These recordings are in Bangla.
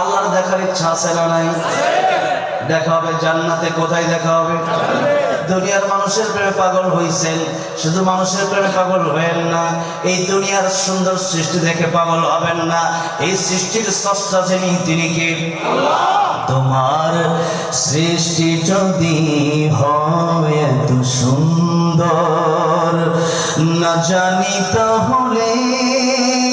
আল্লাহর দেখার ইচ্ছা আছে না নাই? দেখা হবে, জান্নাতে কোথায় দেখা হবে? দুনিয়ার মানুষের প্রেমে পাগল হইছেন, শুধু মানুষের প্রেমে পাগল হয়েন না, এই দুনিয়ার সুন্দর সৃষ্টি দেখে পাগল হবেন না। এই সৃষ্টির স্রষ্টা যিনি, তিনি কে? তোমার সৃষ্টি যদি হয় এত সুন্দর, না জানি তাহলে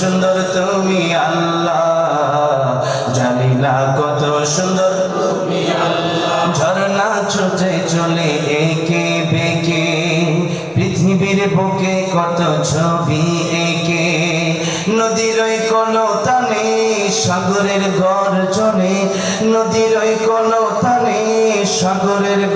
সুন্দর তুমি আল্লাহ। জানি না কত সুন্দর তুমি আল্লাহ। ঝর্ণা ছুটে চলে একে বেঁকে। পৃথিবীর বুকে কত ছবি একে। নদীর ওই কোনো তানে সাগরের গর্জনে। নদীর ওই কোনো তানে সাগরের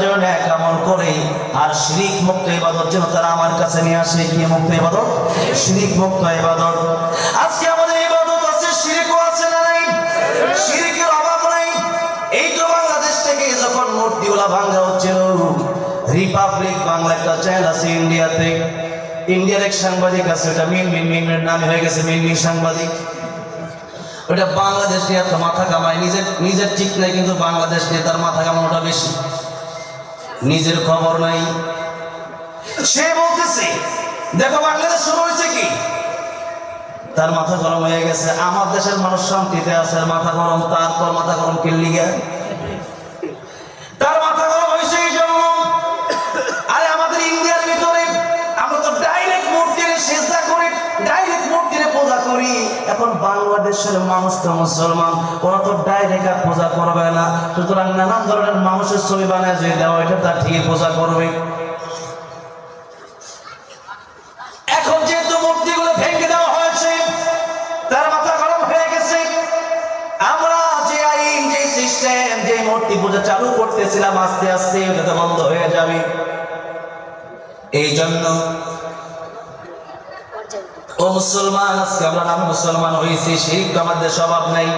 যেন এক আমল করে আর শিরিক মুক্ত ইবাদত যেন তারা আমার কাছে নিয়ে আসে, কি মুক্ত ইবাদত? শিরিক মুক্ত ইবাদত। আজকে আমাদের ইবাদত আছে, শিরিকও আছে না নাই? শিরিকের অভাব নাই। এই তো বাংলাদেশ থেকে যখন মূর্তিগুলা ভাঙ্গা হচ্ছিল, রিপাবলিক বাংলা একটা চ্যানেল আছে ইন্ডিয়াতে। ইন্ডিয়ার এক সাংবাদিক আছে, ওটা মিন মিন মিনের নামে হয়ে গেছে মিন মিন সাংবাদিক। ওটা বাংলাদেশ নিয়ে মাথা কামায়, নিজের নিজের ঠিক নাই, কিন্তু বাংলাদেশ নিয়ে তার মাথা কামানোটা বেশি। নিজের খবর নাই। সে বলতেছে দেখো বাংলাদেশ শুরু হয়েছে কি? তার মাথা গরম হয়ে গেছে। আমার দেশের মানুষ শান্তিতে আছে মাথা গরম তারপর মাথা গরম কিনলি গে এখন বাংলাদেশের মানুষ তো মুসলমান ওরা তো ডাইরেক্ট পূজা করবে না। সুতরাং নানান ধরনের মানুষের ছবি বানায় যে দেওয়া এটা তার ঠিকই পূজা করবে। মাথা আমরা যে সিস্টেম, যে মূর্তি পূজা চালু করতেছিলাম, আস্তে আস্তে ওটা বন্ধ হয়ে যাবে। এই জন্য ও মুসলমান আজকে আমরা নাম মুসলমান হয়েছি সেই তো আমাদের স্বভাব নাই।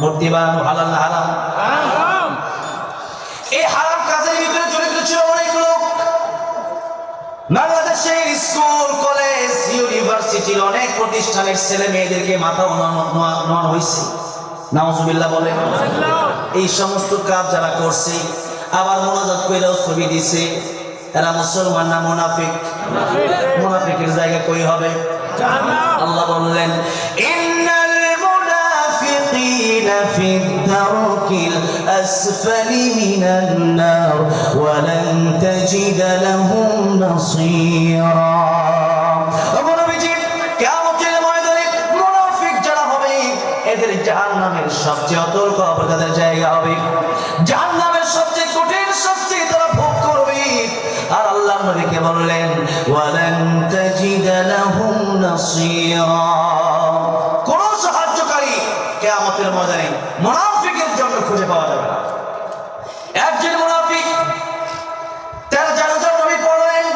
মূর্তি বানানো হালাল হারাম। এই হারাম কাজের ভিতরে জড়িত ছিল অনেক লোক। বাংলাদেশের স্কুল কলেজ ইউনিভার্সিটির অনেক প্রতিষ্ঠানের ছেলে মেয়েদেরকে মাথা নোয়ানো হয়েছে নাউজুবিল্লাহ বলে। এই সমস্ত কাজ যারা করছে আবার মোনাজাত কইরাও ছবি দিছে এরা মুসলমান না মুনাফিক? মুনাফিকের জায়গা কই হবে? আল্লাহ বললেন, ইন্নাল মুনাফিকিনা ফি দারকিল আসফালি মিনান নার সবচেয়ে কবর তাদের জায়গা হবে। সবচেয়ে কঠিন শাস্তি তারা ভোগ করবে। আর আল্লাহ নবীকে বললেন, ওয়ালান লাহুম নাসীরা কোন সাহায্যকারী কিয়ামতের ময়দানে মুনাফিকের জন্য খুঁজে পাওয়া যাবে না। একজন মুনাফিক, তার জানাজা নবী পড়লেন।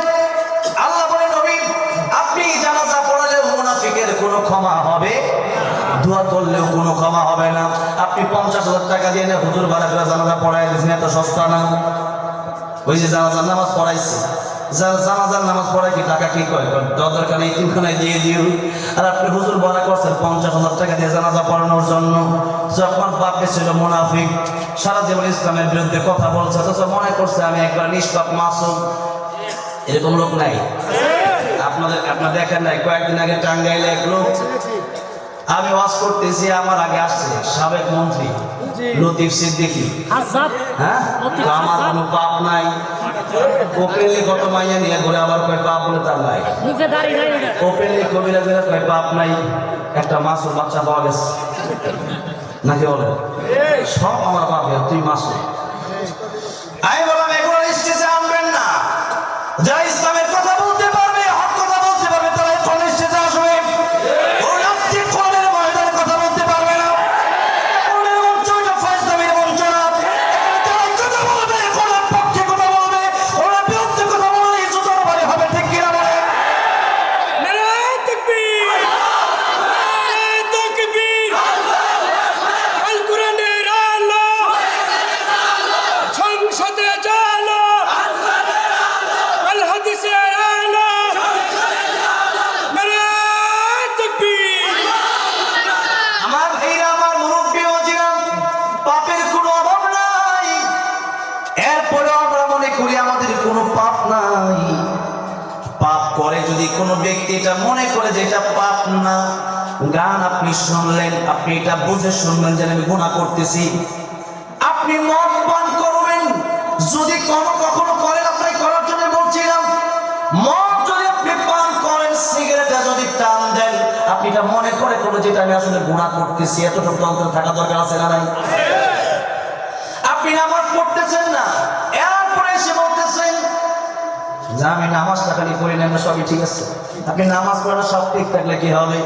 আল্লাহ নবী, আপনি জানাজা পড়ালেও মুনাফিকের কোনো ক্ষমা হবে? দোয়া করলেও কোনো ক্ষমা হবে না। আপনি পঞ্চাশ হাজার টাকা দিয়ে হুজুর বাড়া করে জানাজা পড়াই দিয়েছেন এত সস্তা না। ওই যে জানাজার নামাজ পড়াইছে। যার জানাজার নামাজ পড়ে কি টাকা কি কয় দরকার তিনখানায় দিয়ে দিও। আর আপনি হুজুর বলা করছেন, পঞ্চাশ হাজার টাকা দিয়ে জানাজা পড়ানোর জন্য। যে আপনার বাপে ছিল মুনাফিক, সারা জীবন ইসলামের বিরুদ্ধে কথা বলছে, অথচ মনে করছে আমি একবার নিষ্পাপ মাসুম। এরকম লোক নাই। আপনাদের, আপনার দেখেন নাই, কয়েকদিন আগে টাঙ্গাইলে এক লোক, আমি ওয়াজ করতেছি, আমার আগে আসছে, সাবেক মন্ত্রী। লতিফ সিদ্দিকী। হ্যাঁ? আমার কোনো পাপ নাই। ওপেনলি কত মাইয়া নিয়ে ঘুরে আবার কয় পাপ বলে তার নাই। ওপেনলি কবিরা দিলে কয় পাপ নাই। একটা মাসুর বাচ্চা পাওয়া গেছে। নাকি বলে? সব আমার পাপ তুই মাসুর আমি বললাম এগুলো স্টেজে আনবেন না। যারা ইসলামের কথা যদি কোনো ব্যক্তি এটা মনে করে যে এটা পাপ না, গান আপনি শুনলেন, আপনি এটা বুঝে শুনলেন যে আমি গুণা করতেছি। আপনি মদ পান করবেন। যদি কোনো কখনো করেন আপনাকে করার জন্য বলছিলাম, মদ যদি আপনি পান করেন, সিগারেটটা যদি টান দেন, আপনি এটা মনে করে কোনো যেটা আমি আসলে গুণা করতেছি, এতটুকু তন্ত্র থাকা দরকার আছে না নাই আপনি নামাজ পড়তেছেন না এরপরে এসে বলতেছেন যে আমি নামাজটা খালি করি না সবই ঠিক আছে। আপনি নামাজ পড়া সব ঠিক থাকলে কি হবে?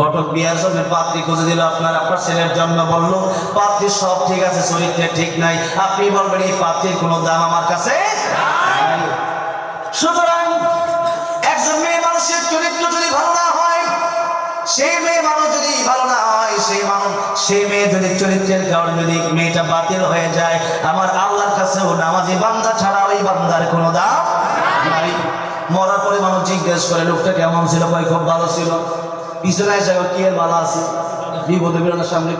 ঘটক বিয়ার পাত্রী খুঁজে দিল আপনার আপনার ছেলের জন্য বলল, পাত্রী, সব ঠিক আছে চরিত্রে ঠিক নাই। আপনি বলবেন, এই পাত্রীর কোনো দাম আমার কাছে সুতরাং একজন মেয়ে মানুষের চরিত্র যদি ভালো না হয়, সেই মেয়ে মানুষ সেই মানুষ সেই মেয়ে যদি মেয়েটা বাতিল হয়ে যায়, আমার আল্লাহর বান্দা ছাড়া ওই কোনো মরার পরে মানুষ জিজ্ঞেস করে, লোকটা কেমন ছিল? ভাই খুব ভালো ছিল। পিছনে আবার কি আর ভালো আছে? বিপদে সামনে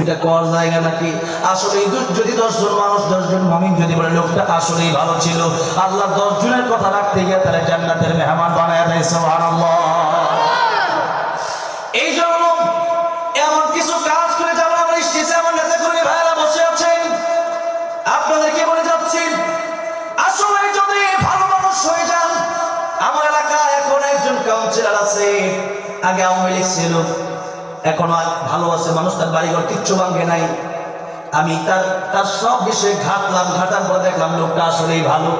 এটা কর জায়গা নাকি? আসলে যদি দশজন মানুষ, দশজন মমিন যদি বলে, লোকটা আসলেই ভালো ছিল। আল্লাহ দশ জনের কথা রাখতে গিয়ে তারা জান্নাতের মেহমান বানায় দেয়, সুবহানাল্লাহ। আছে আগে আওয়ামী লীগ ছিল। এখন ভালো আছে মানুষ, তার বাড়িঘর কিচ্ছু ভাঙ্গে নাই। আমি তার তার সব বিষয়ে ঘাটলাম ঘাটার পর দেখলাম লোকটা আসলেই ভালো।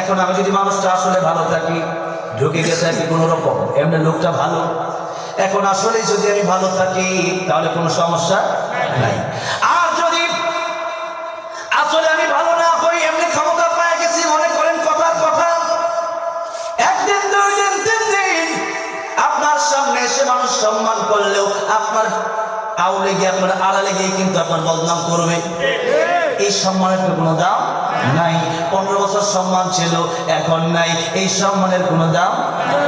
এখন আমি যদি মানুষটা আসলে ভালো থাকি, ঢুকে গেছে আর কি কোনো রকম, এমনি লোকটা ভালো। এখন আসলেই যদি আমি ভালো থাকি, তাহলে কোনো সমস্যা নাই। সম্মান করলেও আপনার আউলে গিয়ে, আপনার আড়ালে গিয়ে কিন্তু আপনার বদনাম করবে। এই সম্মানের তো কোনো দাম নাই। পনেরো বছর সম্মান ছিল, এখন নাই। এই সম্মানের কোনো দাম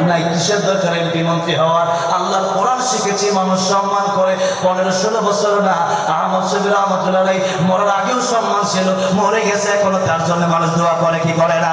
নাই। কিসের দরকার এমপি মন্ত্রী হওয়ার? আল্লাহ কোরআন শিখেছি, মানুষ সম্মান করে। পনেরো, ষোলো বছর না, আহমদ শবির রহমতুল্লাহ আলাই মরার আগেও সম্মান ছিল, মরে গেছে এখনও, তার জন্য মানুষ দোয়া করে, কি করে না?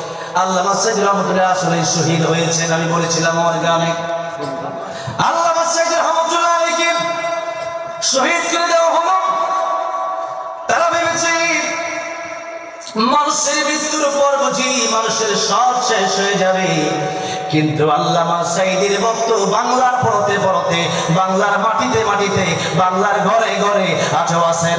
আল্লাহ রহমতুল্লাহ আসলে শহীদ হয়েছেন, আমি বলেছিলাম আমার গ্রামে। আল্লাহ রহমতুল্লাহ শহীদ করে দেওয়া হলো। তারা ভেবেছে, মানুষের মৃত্যুর পর বুঝি মানুষের সব শেষ হয়ে যাবে। কিন্তু আল্লামা সাইদির বক্তব্য বাংলার পড়তে পড়তে বাংলার মাটিতে মাটিতে, বাংলার ঘরে ঘরে আছো আছে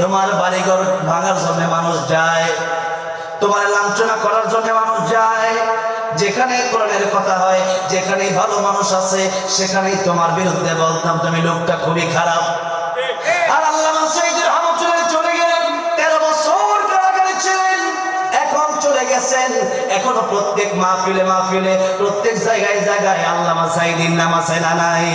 তোমার বাড়িঘর ভাঙার জন্য মানুষ যায়, তোমার লাঞ্ছনা করার জন্য মানুষ যায়। যেখানে কোরআনের কথা হয় যেখানে ভালো মানুষ আছে, সেখানেই তোমার বিরুদ্ধে বলতাম, তুমি লোকটা খুবই খারাপ। চলে তেরো বছর এখন চলে গেছেন। এখনও প্রত্যেক প্রত্যেক জায়গায় জায়গায় আল্লাহ সাইদিন না নাই?